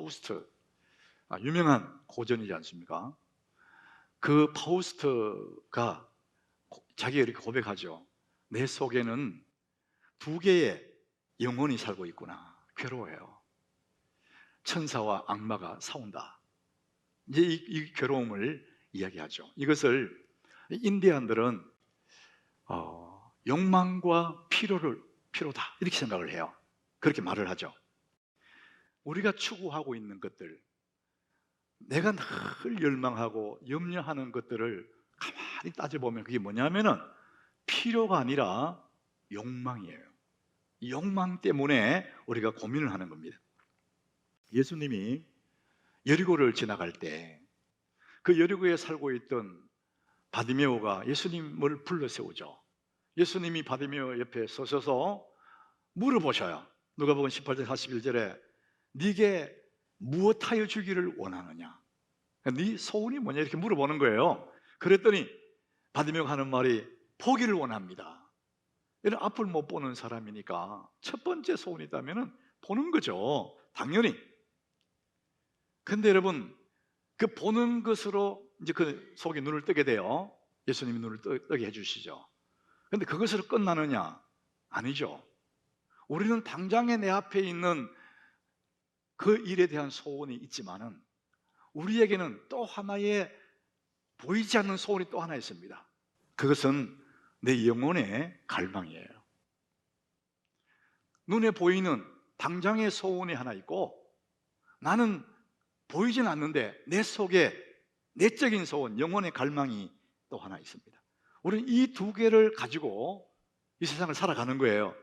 파우스트 아, 유명한 고전이지 않습니까? 그 파우스트가 고- 자기가 이렇게 고백하죠. 내 속에는 두 개의 영혼이 살고 있구나. 괴로워해요. 천사와 악마가 싸운다. 이제 이, 이 괴로움을 이야기하죠. 이것을 인디안들은 어, 욕망과 필요를 필요다 이렇게 생각을 해요. 그렇게 말을 하죠. 우리가 추구하고 있는 것들, 내가 늘 열망하고 염려하는 것들을 가만히 따져보면 그게 뭐냐면은 필요가 아니라 욕망이에요. 이 욕망 때문에 우리가 고민을 하는 겁니다. 예수님이 여리고를 지나갈 때 그 여리고에 살고 있던 바디메오가 예수님을 불러 세우죠. 예수님이 바디메오 옆에 서셔서 물어보셔요. 누가복음 18절 41절에 네게 무엇하여 주기를 원하느냐? 네 소원이 뭐냐 이렇게 물어보는 거예요. 그랬더니 바디메오가 하는 말이 포기를 원합니다. 이런 앞을 못 보는 사람이니까 첫 번째 소원이 있다면 보는 거죠. 당연히. 근데 여러분 그 보는 것으로 이제 그 속에 눈을 뜨게 돼요. 예수님이 눈을 뜨, 뜨게 해주시죠. 근데 그것으로 끝나느냐? 아니죠. 우리는 당장에 내 앞에 있는 그 일에 대한 소원이 있지만은 우리에게는 또 하나의 보이지 않는 소원이 또 하나 있습니다. 그것은 내 영혼의 갈망이에요. 눈에 보이는 당장의 소원이 하나 있고 나는 보이진 않는데 내 속에 내적인 소원, 영혼의 갈망이 또 하나 있습니다. 우리는 이 두 개를 가지고 이 세상을 살아가는 거예요.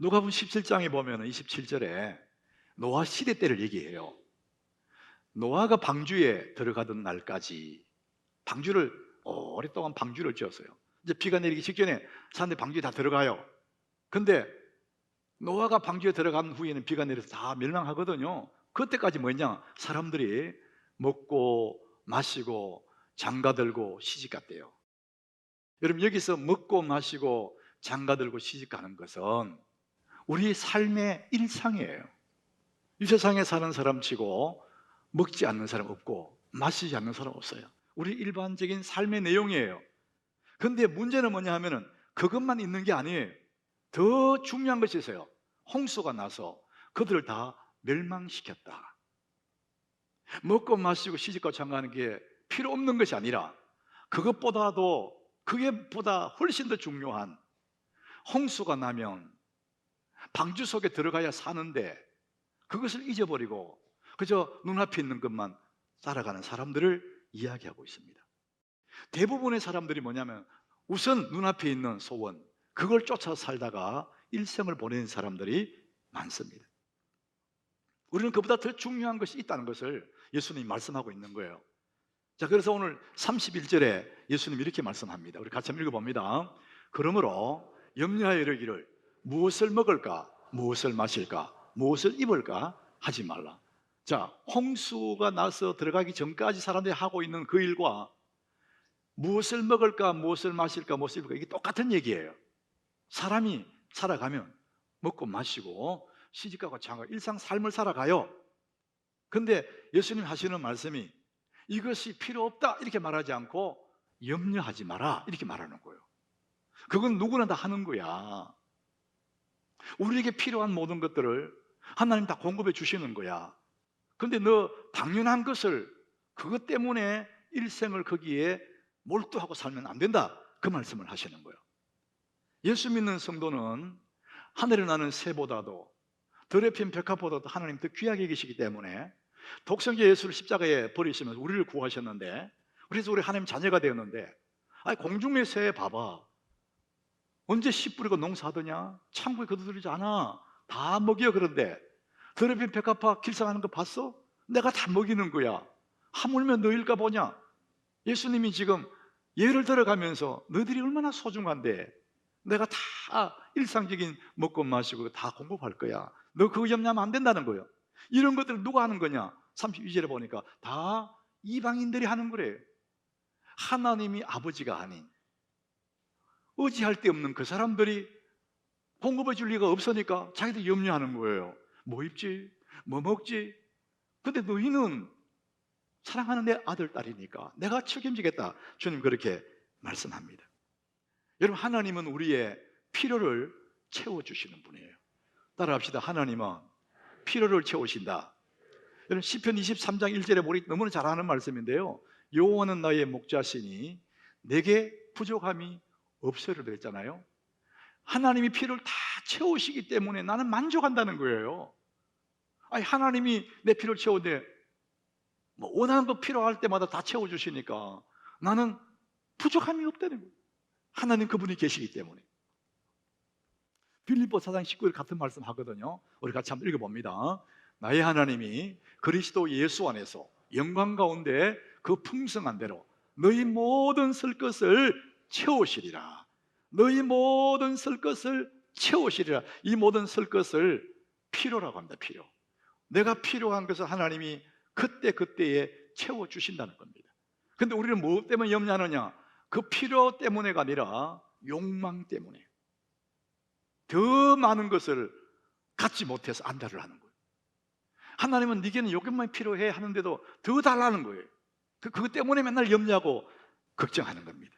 누가복음 17장에 보면 27절에 노아 시대 때를 얘기해요. 노아가 방주에 들어가던 날까지 방주를 오랫동안 방주를 지었어요. 이제 비가 내리기 직전에 사람들이 방주에 다 들어가요. 근데 노아가 방주에 들어간 후에는 비가 내려서 다 멸망하거든요. 그때까지 뭐냐? 사람들이 먹고 마시고 장가들고 시집 갔대요. 여러분 여기서 먹고 마시고 장가들고 시집 가는 것은 우리 삶의 일상이에요. 이 세상에 사는 사람 치고 먹지 않는 사람 없고 마시지 않는 사람 없어요. 우리 일반적인 삶의 내용이에요. 근데 문제는 뭐냐 하면은 그것만 있는 게 아니에요. 더 중요한 것이 있어요. 홍수가 나서 그들을 다 멸망시켰다. 먹고 마시고 시집과 장가하는 게 필요 없는 것이 아니라 그것보다도 그게 보다 훨씬 더 중요한 홍수가 나면 방주 속에 들어가야 사는데 그것을 잊어버리고 그저 눈앞에 있는 것만 살아가는 사람들을 이야기하고 있습니다. 대부분의 사람들이 뭐냐면 우선 눈앞에 있는 소원 그걸 쫓아 살다가 일생을 보내는 사람들이 많습니다. 우리는 그보다 더 중요한 것이 있다는 것을 예수님이 말씀하고 있는 거예요. 자, 그래서 오늘 31절에 예수님이 이렇게 말씀합니다. 우리 같이 한번 읽어봅니다. 그러므로 염려하여 이르기를 무엇을 먹을까, 무엇을 마실까, 무엇을 입을까 하지 말라. 자, 홍수가 나서 들어가기 전까지 사람들이 하고 있는 그 일과 무엇을 먹을까, 무엇을 마실까, 무엇을 입을까 이게 똑같은 얘기예요. 사람이 살아가면 먹고 마시고 시집가고 장가 일상 삶을 살아가요. 근데 예수님 하시는 말씀이 이것이 필요 없다 이렇게 말하지 않고 염려하지 마라 이렇게 말하는 거예요. 그건 누구나 다 하는 거야. 우리에게 필요한 모든 것들을 하나님 다 공급해 주시는 거야. 근데 너 당연한 것을 그것 때문에 일생을 거기에 몰두하고 살면 안 된다. 그 말씀을 하시는 거예요. 예수 믿는 성도는 하늘에 나는 새보다도 들에 핀 백합보다도 하나님 더 귀하게 계시기 때문에 독생자 예수를 십자가에 버리시면서 우리를 구하셨는데 그래서 우리 하나님 자녀가 되었는데 아니 공중의 새 봐봐 언제 씨 뿌리고 농사하더냐 창고에 거두들이지 않아 다 먹여 그런데 핀 백합화 길상하는 거 봤어? 내가 다 먹이는 거야 하물며 너일까 보냐 예수님이 지금 예를 들어가면서 너희들이 얼마나 소중한데 내가 다 일상적인 먹고 마시고 다 공급할 거야. 너 그거 염려하면 안 된다는 거예요. 이런 것들을 누가 하는 거냐? 32절에 보니까 다 이방인들이 하는 거래요. 하나님이 아버지가 아닌 의지할 데 없는 그 사람들이 공급해 줄 리가 없으니까 자기들 염려하는 거예요. 뭐 입지? 뭐 먹지? 근데 너희는 사랑하는 내 아들, 딸이니까 내가 책임지겠다. 주님 그렇게 말씀합니다. 여러분, 하나님은 우리의 필요를 채워주시는 분이에요. 따라합시다. 하나님은 필요를 채우신다. 여러분, 시편 23장 1절에 우리 너무나 잘 아는 말씀인데요. 여호와는 나의 목자시니 내게 부족함이 없어를 그랬잖아요. 하나님이 필요를 다 채우시기 때문에 나는 만족한다는 거예요. 아니 하나님이 내 필요를 채우는데 뭐 원하는 거 필요할 때마다 다 채워주시니까 나는 부족함이 없다는 거예요. 하나님 그분이 계시기 때문에. 빌립보 사장 19일 같은 말씀 하거든요. 우리 같이 한번 읽어봅니다. 나의 하나님이 그리스도 예수 안에서 영광 가운데 그 풍성한 대로 너희 모든 쓸 것을 채우시리라. 너희 모든 쓸 것을 채우시리라. 이 모든 쓸 것을 필요라고 합니다. 필요. 내가 필요한 것을 하나님이 그때 그때에 채워 주신다는 겁니다. 근데 우리는 무엇 때문에 염려하느냐? 그 필요 때문에가 아니라 욕망 때문에 더 많은 것을 갖지 못해서 안달을 하는 거예요. 하나님은 네게는 요것만 필요해 하는데도 더 달라는 거예요. 그, 그것 때문에 맨날 염려하고 걱정하는 겁니다.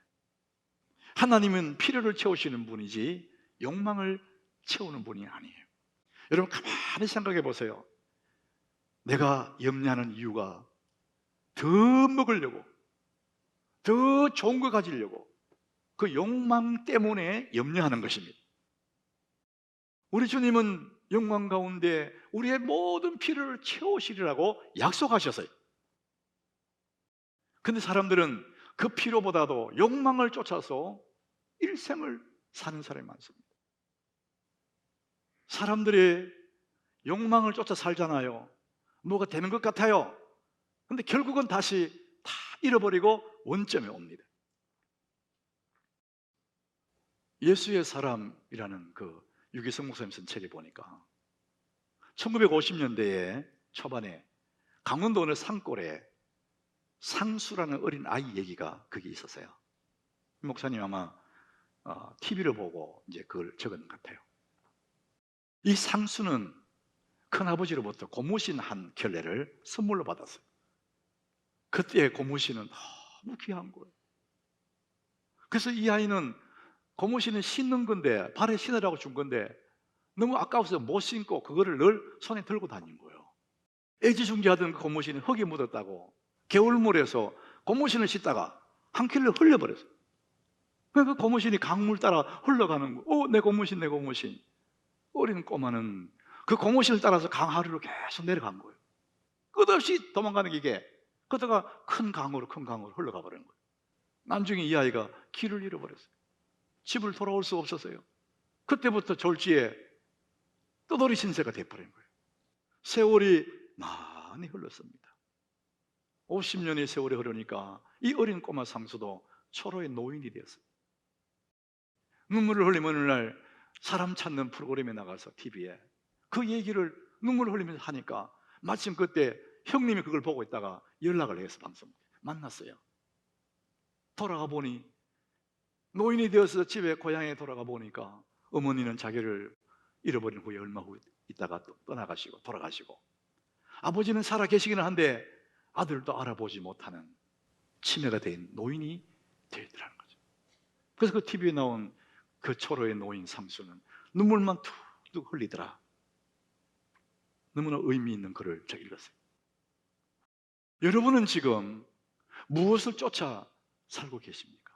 하나님은 필요를 채우시는 분이지 욕망을 채우는 분이 아니에요. 여러분 가만히 생각해 보세요. 내가 염려하는 이유가 더 먹으려고, 더 좋은 거 가지려고 그 욕망 때문에 염려하는 것입니다. 우리 주님은 영광 가운데 우리의 모든 필요를 채우시리라고 약속하셨어요. 근데 사람들은 그 필요보다도 욕망을 쫓아서 일생을 사는 사람이 많습니다. 사람들이 욕망을 쫓아 살잖아요. 뭐가 되는 것 같아요. 근데 결국은 다시 다 잃어버리고 원점에 옵니다. 예수의 사람이라는 그 유기성 목사님 쓴 책에 보니까 1950년대에 초반에 강원도 어느 산골에 상수라는 어린 아이 얘기가 거기 있었어요. 목사님 아마 TV를 보고 이제 그걸 적은 것 같아요. 이 상수는 큰아버지로부터 고무신 한 켤레를 선물로 받았어요. 그때 고무신은 너무 귀한 거예요. 그래서 이 아이는 고무신은 신는 건데 발에 신으라고 준 건데 너무 아까워서 못 신고 그거를 늘 손에 들고 다닌 거예요. 애지중지하던 그 고무신이 흙이 묻었다고 겨울물에서 고무신을 씻다가 한 킬로 흘려버렸어요. 그 고무신이 강물 따라 흘러가는 거. 어, 내 고무신, 내 고무신. 어린 꼬마는 그 고무신을 따라서 강하루로 계속 내려간 거예요. 끝없이 도망가는 기계. 그러다가 큰 강으로, 큰 강으로 흘러가 버린 거예요. 나중에 이 아이가 길을 잃어버렸어요. 집을 돌아올 수 없었어요. 그때부터 졸지에 떠돌이 신세가 돼버린 거예요. 세월이 많이 흘렀습니다. 50년의 세월이 흐르니까 이 어린 꼬마 상수도 초로의 노인이 되었어요. 눈물을 흘리면 어느 날 사람 찾는 프로그램에 나가서 TV에 그 얘기를 눈물을 흘리면서 하니까 마침 그때 형님이 그걸 보고 있다가 연락을 해서 방송 만났어요. 돌아가 보니 노인이 되어서 집에 고향에 돌아가 보니까 어머니는 자기를 잃어버린 후에 얼마 후 있다가 또 떠나가시고 돌아가시고 아버지는 살아 계시기는 한데 아들도 알아보지 못하는 치매가 된 노인이 되더라는 거죠. 그래서 그 TV에 나온 그 초로의 노인 상수는 눈물만 툭툭 흘리더라. 너무나 의미 있는 글을 제가 읽었어요. 여러분은 지금 무엇을 쫓아 살고 계십니까?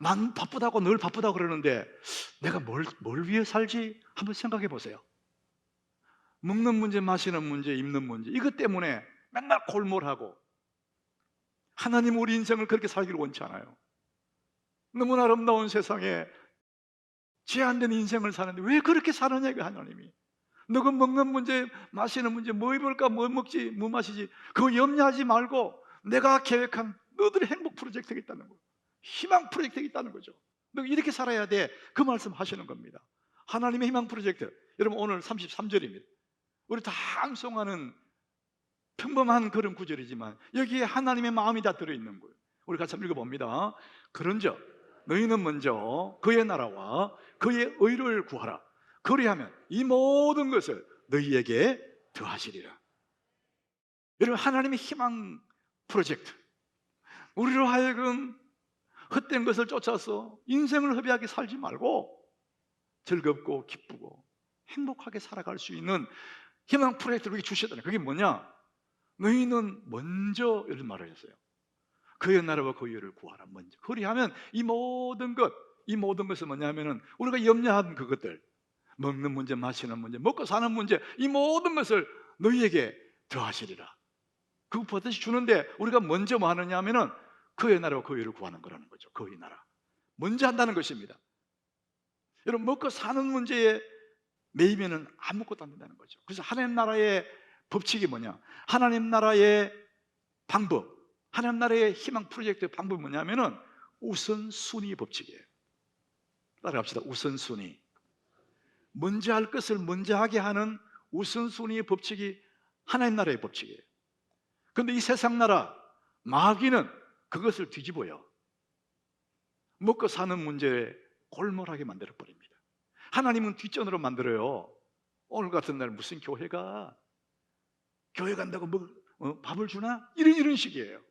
난 바쁘다고 늘 바쁘다고 그러는데 내가 뭘, 뭘 위해 살지? 한번 생각해 보세요. 먹는 문제, 마시는 문제, 입는 문제 이것 때문에 맨날 골몰하고 하나님 우리 인생을 그렇게 살기를 원치 않아요. 너무나 아름다운 세상에 제한된 인생을 사는데 왜 그렇게 사느냐 이 하나님이. 너가 먹는 문제, 마시는 문제, 뭐 입을까, 뭐 먹지, 뭐 마시지 그거 염려하지 말고 내가 계획한 너들의 행복 프로젝트가 있다는 거예요 희망 프로젝트가 있다는 거죠. 너 이렇게 살아야 돼. 그 말씀 하시는 겁니다. 하나님의 희망 프로젝트. 여러분 오늘 33절입니다. 우리 다 암송하는 평범한 그런 구절이지만 여기에 하나님의 마음이 다 들어있는 거예요. 우리 같이 한번 읽어봅니다. 그런즉 너희는 먼저 그의 나라와 그의 의를 구하라 그리하면 이 모든 것을 너희에게 더하시리라. 여러분 하나님의 희망 프로젝트 우리로 하여금 헛된 것을 쫓아서 인생을 허비하게 살지 말고 즐겁고 기쁘고 행복하게 살아갈 수 있는 희망 프로젝트를 주셨다는 그게 뭐냐? 너희는 먼저 이런 말을 했어요. 그의 나라와 그의 의를 구하라 먼저. 그리하면 이 모든 것, 이 모든 것은 뭐냐면은 우리가 염려한 그것들, 먹는 문제, 마시는 문제, 먹고 사는 문제, 이 모든 것을 너희에게 더하시리라. 그거 반드시 주는데 우리가 먼저 뭐 하느냐 하면은 그의 나라와 그의 의를 구하는 거라는 거죠. 그의 나라. 먼저 한다는 것입니다. 여러분 먹고 사는 문제에 매이면은 아무것도 안 된다는 거죠. 그래서 하나님 나라의 법칙이 뭐냐? 하나님 나라의 방법, 하나님 나라의 희망 프로젝트의 방법이 뭐냐면은 우선순위 법칙이에요. 따라갑시다. 우선순위. 먼저 할 것을 먼저 하게 하는 우선순위의 법칙이 하나님 나라의 법칙이에요. 그런데 이 세상 나라 마귀는 그것을 뒤집어요. 먹고 사는 문제에 골몰하게 만들어 버립니다. 하나님은 뒷전으로 만들어요. 오늘 같은 날 무슨 교회가 교회 간다고 뭐 어, 밥을 주나? 이런 이런 식이에요.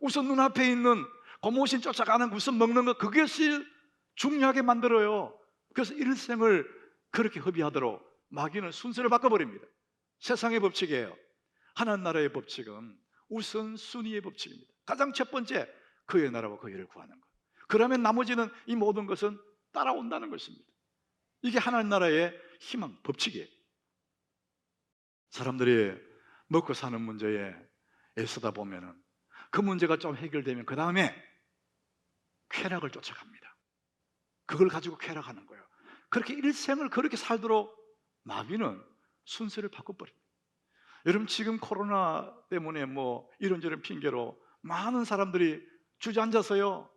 우선 눈앞에 있는 고모신 쫓아가는 우선 먹는 것 그것이 중요하게 만들어요. 그래서 일생을 그렇게 허비하도록 마귀는 순서를 바꿔버립니다. 세상의 법칙이에요. 하나님 나라의 법칙은 우선 순위의 법칙입니다. 가장 첫 번째 그의 나라와 그의 를 구하는 것. 그러면 나머지는 이 모든 것은 따라온다는 것입니다. 이게 하나님 나라의 희망 법칙이에요. 사람들이 먹고 사는 문제에 애쓰다 보면은 그 문제가 좀 해결되면 그 다음에 쾌락을 쫓아갑니다. 그걸 가지고 쾌락하는 거예요. 그렇게 일생을 그렇게 살도록 마귀는 순서를 바꿔버립니다. 여러분 지금 코로나 때문에 뭐 이런저런 핑계로 많은 사람들이 주저앉아서요.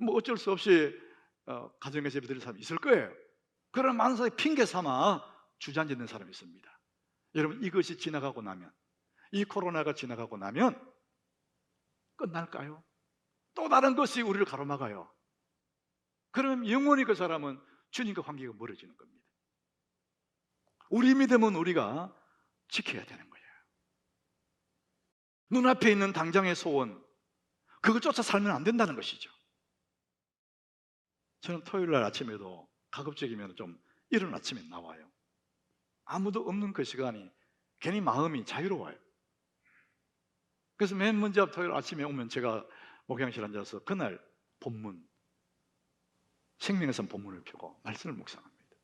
뭐 어쩔 수 없이 어, 가정에서 예배 드리는 사람이 있을 거예요. 그런 많은 사람이 핑계 삼아 주저앉아 있는 사람이 있습니다. 여러분 이것이 지나가고 나면 이 코로나가 지나가고 나면 끝날까요? 또 다른 것이 우리를 가로막아요. 그럼 영원히 그 사람은 주님과 관계가 멀어지는 겁니다. 우리 믿음은 우리가 지켜야 되는 거예요. 눈앞에 있는 당장의 소원, 그걸 쫓아 살면 안 된다는 것이죠. 저는 토요일 날 아침에도 가급적이면 좀 이른 아침에 나와요. 아무도 없는 그 시간이 괜히 마음이 자유로워요. 그래서 맨 먼저 토요일 아침에 오면 제가 목양실 앉아서 그날 본문, 생명에선 본문을 펴고 말씀을 묵상합니다.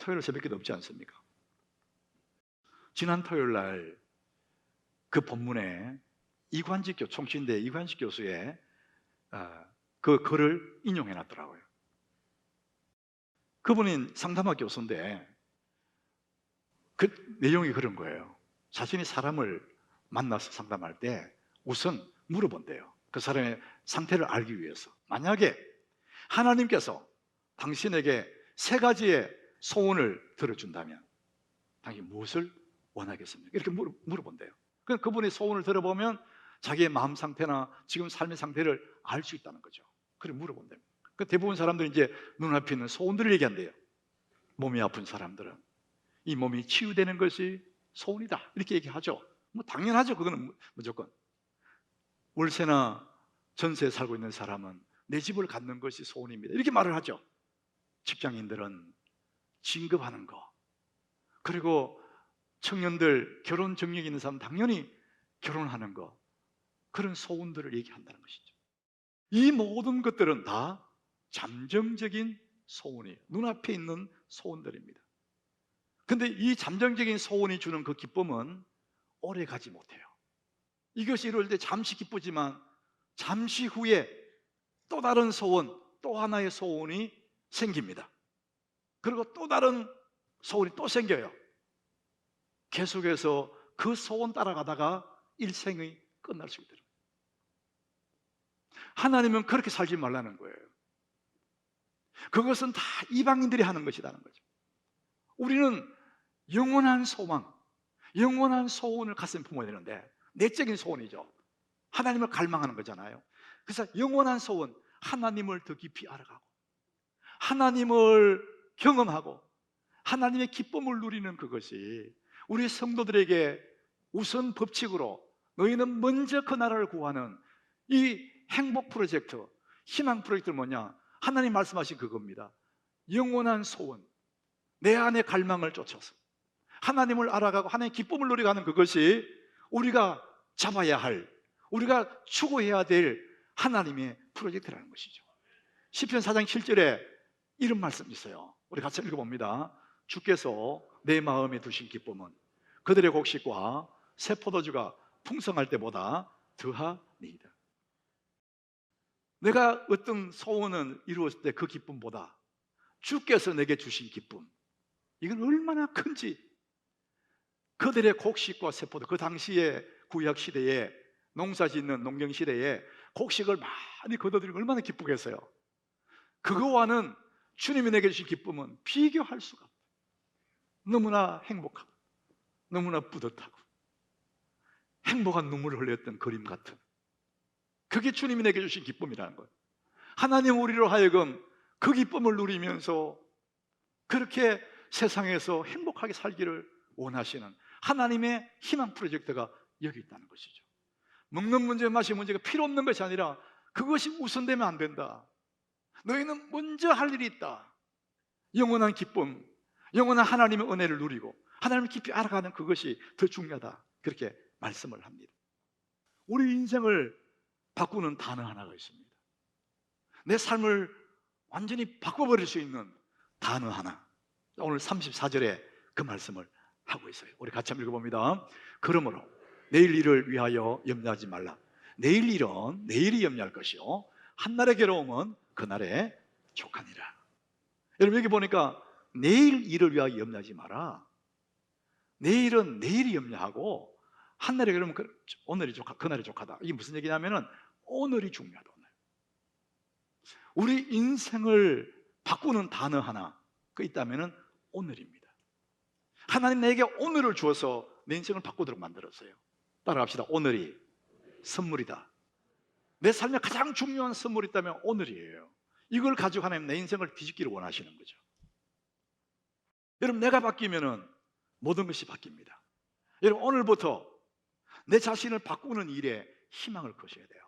토요일 새벽기도 없지 않습니까? 지난 토요일 날 그 본문에 이관직 교 총신대 이관직 교수의 아, 그 글을 인용해 놨더라고요. 그분이 상담학 교수인데 그 내용이 그런 거예요. 자신이 사람을 만나서 상담할 때 우선 물어본대요. 그 사람의 상태를 알기 위해서. 만약에 하나님께서 당신에게 세 가지의 소원을 들어준다면 당신이 무엇을 원하겠습니까? 이렇게 물어, 물어본대요. 그 그분의 소원을 들어보면 자기의 마음 상태나 지금 삶의 상태를 알 수 있다는 거죠. 그래 물어본대요. 그 대부분 사람들이 이제 눈앞에 있는 소원들을 얘기한대요. 몸이 아픈 사람들은 이 몸이 치유되는 것이 소원이다. 이렇게 얘기하죠. 뭐 당연하죠. 그거는 무조건. 월세나 전세에 살고 있는 사람은 내 집을 갖는 것이 소원입니다. 이렇게 말을 하죠. 직장인들은 진급하는 거. 그리고 청년들 결혼 정력이 있는 사람 당연히 결혼하는 거. 그런 소원들을 얘기한다는 것이죠. 이 모든 것들은 다 잠정적인 소원이에요. 눈앞에 있는 소원들입니다. 근데 이 잠정적인 소원이 주는 그 기쁨은 오래 가지 못해요. 이것이 이룰 때 잠시 기쁘지만 잠시 후에 또 다른 소원, 또 하나의 소원이 생깁니다. 그리고 또 다른 소원이 또 생겨요. 계속해서 그 소원 따라가다가 일생이 끝날 수 있도록. 하나님은 그렇게 살지 말라는 거예요. 그것은 다 이방인들이 하는 것이라는 거죠. 우리는 영원한 소망, 영원한 소원을 가슴에 품어야 되는데 내적인 소원이죠. 하나님을 갈망하는 거잖아요. 그래서 영원한 소원, 하나님을 더 깊이 알아가고 하나님을 경험하고 하나님의 기쁨을 누리는 그것이 우리 성도들에게 우선 법칙으로 너희는 먼저 그 나라를 구하는 이 행복 프로젝트, 희망 프로젝트는 뭐냐? 하나님 말씀하신 그겁니다. 영원한 소원, 내 안의 갈망을 쫓아서 하나님을 알아가고 하나님의 기쁨을 누려가는 그것이 우리가 잡아야 할, 우리가 추구해야 될 하나님의 프로젝트라는 것이죠. 시편 4장 7절에 이런 말씀이 있어요. 우리 같이 읽어봅니다. 주께서 내 마음에 두신 기쁨은 그들의 곡식과 새 포도주가 풍성할 때보다 더하니이다. 내가 어떤 소원을 이루었을 때 그 기쁨보다 주께서 내게 주신 기쁨 이건 얼마나 큰지 그들의 곡식과 세포도 그 당시에 구약 시대에 농사 짓는 농경 시대에 곡식을 많이 거둬들이고 얼마나 기쁘겠어요. 그거와는 주님이 내게 주신 기쁨은 비교할 수가 없다. 너무나 행복하고 너무나 뿌듯하고 행복한 눈물을 흘렸던 그림 같은 그게 주님이 내게 주신 기쁨이라는 거예요. 하나님 우리로 하여금 그 기쁨을 누리면서 그렇게 세상에서 행복하게 살기를 원하시는 하나님의 희망 프로젝트가 여기 있다는 것이죠. 먹는 문제, 마시는 문제가 필요 없는 것이 아니라 그것이 우선되면 안 된다. 너희는 먼저 할 일이 있다. 영원한 기쁨, 영원한 하나님의 은혜를 누리고 하나님을 깊이 알아가는 그것이 더 중요하다. 그렇게 말씀을 합니다. 우리 인생을 바꾸는 단어 하나가 있습니다. 내 삶을 완전히 바꿔버릴 수 있는 단어 하나. 오늘 34절에 그 말씀을 하고 있어요. 우리 같이 한번 읽어봅니다. 그러므로 내일 일을 위하여 염려하지 말라. 내일 일은 내일이 염려할 것이요. 한날의 괴로움은 그날의 족하니라. 여러분 여기 보니까 내일 일을 위하여 염려하지 마라. 내일은 내일이 염려하고 한날의 괴로움은 그- 오늘이 족하, 그날이 족하다. 이게 무슨 얘기냐면은 오늘이 중요하다. 오늘. 우리 인생을 바꾸는 단어 하나 그 있다면은 오늘입니다. 하나님 내게 오늘을 주어서 내 인생을 바꾸도록 만들었어요. 따라갑시다. 오늘이 선물이다. 내 삶에 가장 중요한 선물이 있다면 오늘이에요. 이걸 가지고 하나님 내 인생을 뒤집기를 원하시는 거죠. 여러분 내가 바뀌면은 모든 것이 바뀝니다. 여러분 오늘부터 내 자신을 바꾸는 일에 희망을 거셔야 돼요.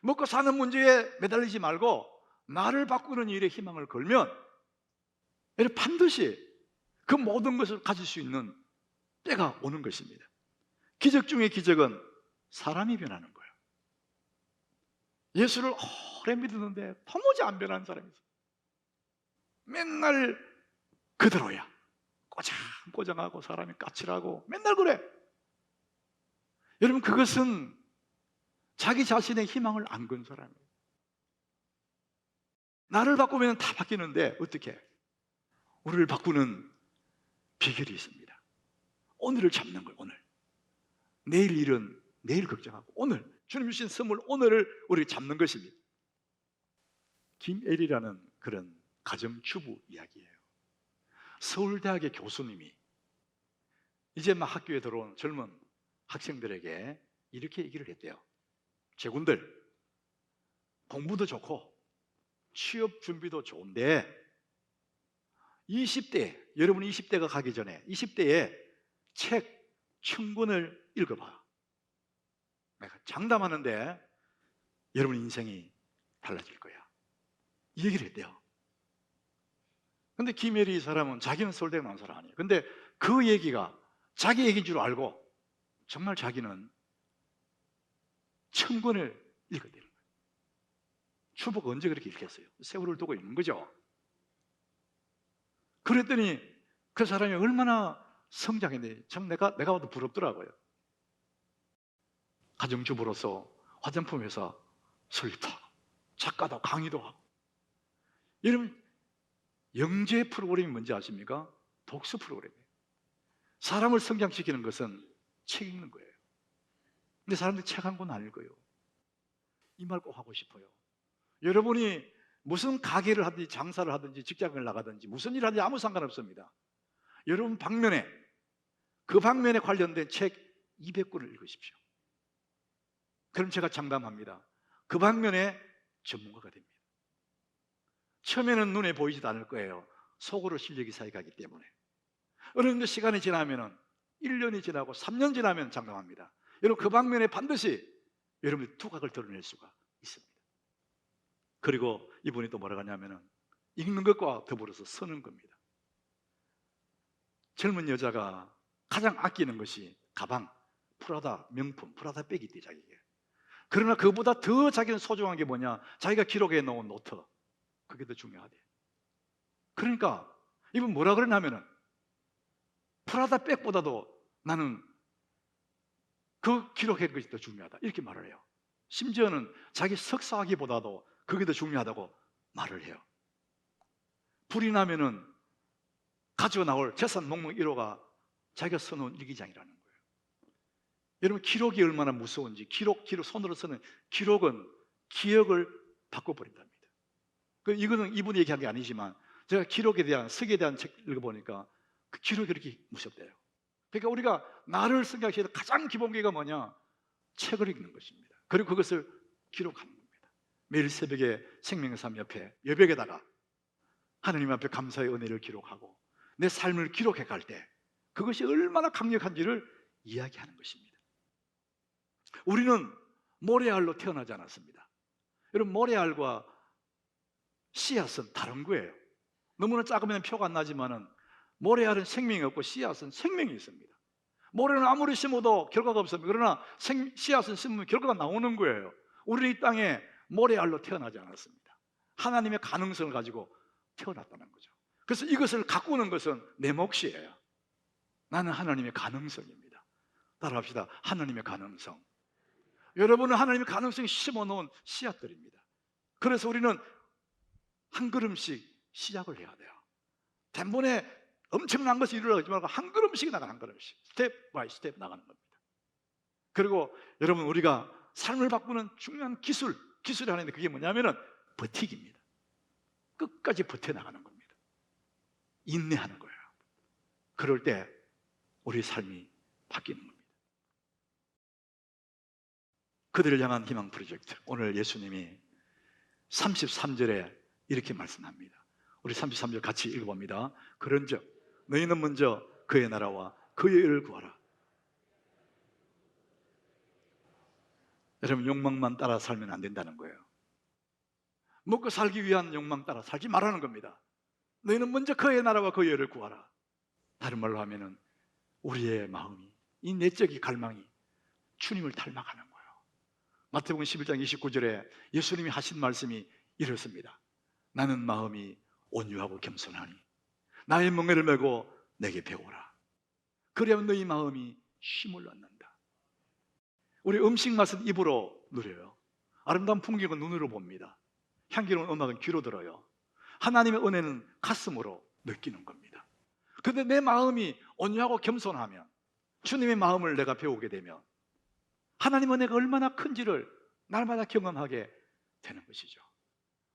먹고 사는 문제에 매달리지 말고 나를 바꾸는 일에 희망을 걸면 반드시 그 모든 것을 가질 수 있는 때가 오는 것입니다. 기적 중의 기적은 사람이 변하는 거예요. 예수를 오래 믿었는데 도무지 안 변하는 사람이 있어요. 맨날 그대로야. 꼬장꼬장하고 사람이 까칠하고 맨날 그래. 여러분 그것은 자기 자신의 희망을 안 건 사람이에요. 나를 바꾸면 다 바뀌는데 어떻게? 우리를 바꾸는 비결이 있습니다. 오늘을 잡는 거예요. 오늘. 내일 일은 내일 걱정하고 오늘 주님 주신 선물 오늘을 우리 잡는 것입니다. 김엘이라는 그런 가정주부 이야기예요. 서울대학의 교수님이 이제 막 학교에 들어온 젊은 학생들에게 이렇게 얘기를 했대요. 제군들 공부도 좋고 취업 준비도 좋은데 20대 여러분 20대가 가기 전에 20대에 책 천 권을 읽어봐. 내가 장담하는데 여러분 인생이 달라질 거야. 이 얘기를 했대요. 근데 김혜리 이 사람은 자기는 서울대 나온 사람 아니에요. 근데 그 얘기가 자기 얘기인 줄 알고 정말 자기는 천 권을 읽었대는 거예요. 추복 언제 그렇게 읽겠어요? 세월을 두고 있는 거죠. 그랬더니 그 사람이 얼마나 성장했는지 참 내가 내가 봐도 부럽더라고요. 가정주부로서 화장품 회사 설립도 하고 작가도 강의도 하고 여러분 영재 프로그램이 뭔지 아십니까? 독서 프로그램이에요. 사람을 성장시키는 것은 책 읽는 거예요. 근데 사람들이 책 한 권 안 읽어요. 이 말 꼭 하고 싶어요. 여러분이 무슨 가게를 하든지 장사를 하든지 직장을 나가든지 무슨 일을 하든지 아무 상관없습니다. 여러분 방면에 그 방면에 관련된 책 200권을 읽으십시오. 그럼 제가 장담합니다. 그 방면에 전문가가 됩니다. 처음에는 눈에 보이지도 않을 거예요. 속으로 실력이 쌓여가기 때문에 어느 정도 시간이 지나면은 1년이 지나고 3년 지나면 장담합니다. 여러분 그 방면에 반드시 여러분이 두각을 드러낼 수가 있습니다. 그리고 이분이 또 뭐라고 하냐면은 읽는 것과 더불어서 서는 겁니다. 젊은 여자가 가장 아끼는 것이 가방, 프라다 명품, 프라다 백이 있대 자기게. 그러나 그보다 더 자기는 소중한 게 뭐냐? 자기가 기록해 놓은 노트. 그게 더 중요하대. 그러니까 이분 뭐라 그러냐면은 프라다 백보다도 나는 그 기록한 것이 더 중요하다. 이렇게 말을 해요. 심지어는 자기 석사하기보다도 그게 더 중요하다고 말을 해요. 불이 나면은 가지고 나올 재산 목록 1호가 자기가 써놓은 일기장이라는 거예요. 여러분 기록이 얼마나 무서운지 기록, 기록 손으로 쓰는 기록은 기억을 바꿔버린답니다. 그 이거는 이분이 얘기한 게 아니지만 제가 기록에 대한 석에 대한 책 읽어보니까 그 기록이 그렇게 무섭대요. 그러니까 우리가 나를 생각해야 될 가장 기본기가 뭐냐? 책을 읽는 것입니다. 그리고 그것을 기록하는 겁니다. 매일 새벽에 생명의 삶 옆에 여백에다가 하나님 앞에 감사의 은혜를 기록하고 내 삶을 기록해 갈 때 그것이 얼마나 강력한지를 이야기하는 것입니다. 우리는 모래알로 태어나지 않았습니다. 여러분 모래알과 씨앗은 다른 거예요. 너무나 작으면 표가 안 나지만은 모래알은 생명이 없고 씨앗은 생명이 있습니다. 모래는 아무리 심어도 결과가 없습니다. 그러나 생, 씨앗은 심으면 결과가 나오는 거예요. 우리는 이 땅에 모래알로 태어나지 않았습니다. 하나님의 가능성을 가지고 태어났다는 거죠. 그래서 이것을 가꾸는 것은 내 몫이에요. 나는 하나님의 가능성입니다. 따라합시다. 하나님의 가능성. 여러분은 하나님의 가능성이 심어 놓은 씨앗들입니다. 그래서 우리는 한 걸음씩 시작을 해야 돼요. 단번에 엄청난 것이 일어나지 말고 한 걸음씩 나가는 한 걸음씩 스텝 바이 스텝 나가는 겁니다. 그리고 여러분 우리가 삶을 바꾸는 중요한 기술 기술이 하나 있는데 그게 뭐냐면은 버티기입니다. 끝까지 버텨 나가는 겁니다. 인내하는 거예요. 그럴 때 우리 삶이 바뀌는 겁니다. 그들을 향한 희망 프로젝트 오늘 예수님이 33절에 이렇게 말씀합니다. 우리 33절 같이 읽어봅니다. 그런 즉 너희는 먼저 그의 나라와 그의 의를 구하라. 여러분 욕망만 따라 살면 안 된다는 거예요. 먹고 살기 위한 욕망 따라 살지 말라는 겁니다. 너희는 먼저 그의 나라와 그의 의를 구하라. 다른 말로 하면은 우리의 마음이 이 내적인 갈망이 주님을 닮아가는 거예요. 마태복음 11장 29절에 예수님이 하신 말씀이 이렇습니다. 나는 마음이 온유하고 겸손하니 나의 멍에를 메고 내게 배우라. 그래야 너희 마음이 쉼을 얻는다. 우리 음식 맛은 입으로 누려요. 아름다운 풍경은 눈으로 봅니다. 향기로운 음악은 귀로 들어요. 하나님의 은혜는 가슴으로 느끼는 겁니다. 근데 내 마음이 온유하고 겸손하면 주님의 마음을 내가 배우게 되면 하나님 은혜가 얼마나 큰지를 날마다 경험하게 되는 것이죠.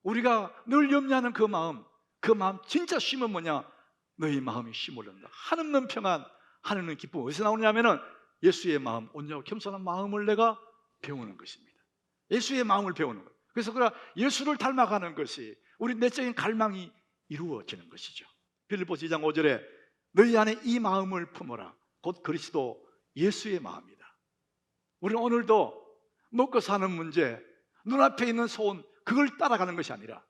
우리가 늘 염려하는 그 마음, 그 마음 진짜 쉼은 뭐냐? 너희 마음이 쉼을 얻는다. 하늘은 평안, 하늘은 기쁨. 어디서 나오냐면은 예수의 마음, 온유하고 겸손한 마음을 내가 배우는 것입니다. 예수의 마음을 배우는 것. 그래서 그 예수를 닮아가는 것이 우리 내적인 갈망이 이루어지는 것이죠. 빌립보서 2장 5절에 너희 안에 이 마음을 품어라. 곧 그리스도 예수의 마음이다. 우리는 오늘도 먹고 사는 문제, 눈앞에 있는 소원, 그걸 따라가는 것이 아니라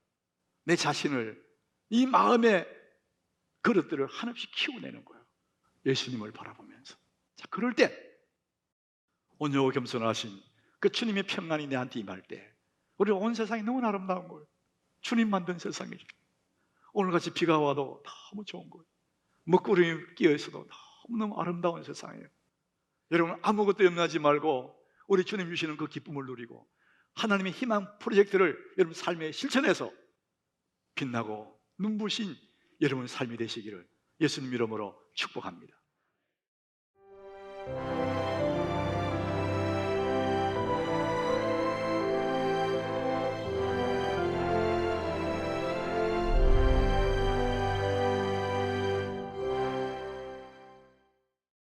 내 자신을 이 마음의 그릇들을 한없이 키워내는 거예요. 예수님을 바라보면서. 자, 그럴 때 온유하고 겸손하신 그 주님의 평안이 내한테 임할 때 우리 온 세상이 너무 아름다운 거예요. 주님 만든 세상이죠. 오늘같이 비가 와도 너무 좋은 거예요. 먹구름이 끼어 있어도 너무너무 아름다운 세상이에요. 여러분 아무것도 염려하지 말고 우리 주님 주시는 그 기쁨을 누리고 하나님의 희망 프로젝트를 여러분 삶에 실천해서 빛나고 눈부신 여러분 삶이 되시기를 예수님 이름으로 축복합니다.